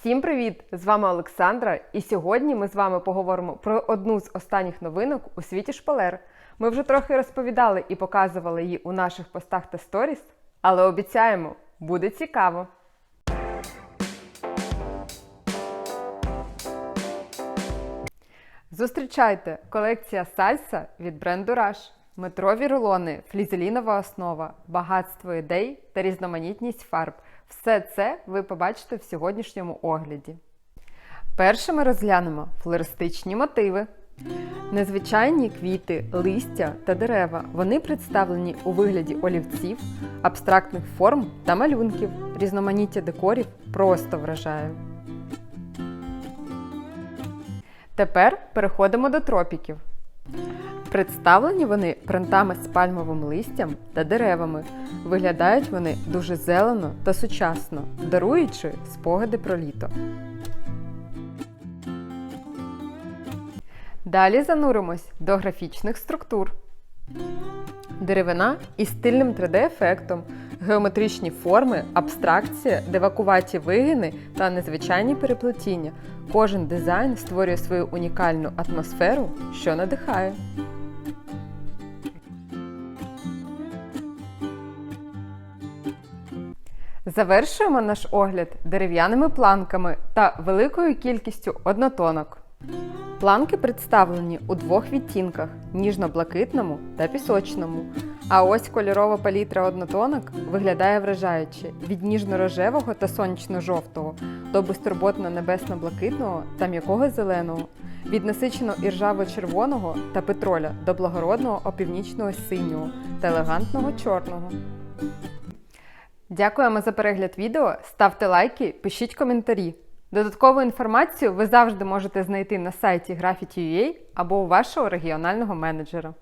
Всім привіт! З вами Олександра, і сьогодні ми з вами поговоримо про одну з останніх новинок у світі шпалер. Ми вже трохи розповідали і показували її у наших постах та сторіс, але обіцяємо, буде цікаво. Зустрічайте колекція сальса від бренду Rush. Метрові рулони, флізелінова основа, багатство ідей та різноманітність фарб. Все це ви побачите в сьогоднішньому огляді. Перше ми розглянемо флористичні мотиви. Незвичайні квіти, листя та дерева. Вони представлені у вигляді олівців, абстрактних форм та малюнків. Різноманіття декорів просто вражає. Тепер переходимо до тропіків. Представлені вони принтами з пальмовим листям та деревами. Виглядають вони дуже зелено та сучасно, даруючи спогади про літо. Далі зануримось до графічних структур. Деревина із стильним 3D-ефектом, геометричні форми, абстракція, девакуваті вигини та незвичайні переплетіння. Кожен дизайн створює свою унікальну атмосферу, що надихає. Завершуємо наш огляд дерев'яними планками та великою кількістю однотонок. Планки представлені у двох відтінках ніжно-блакитному та пісочному. А ось кольорова палітра однотонок виглядає вражаюче від ніжно-рожевого та сонячно-жовтого до безтурботно-небесно-блакитного та м'якого зеленого, від насичено іржаво-червоного та петроля до благородного опівнічного синього та елегантного чорного. Дякуємо за перегляд відео. Ставте лайки, пишіть коментарі. Додаткову інформацію ви завжди можете знайти на сайті Graffiti.ua або у вашого регіонального менеджера.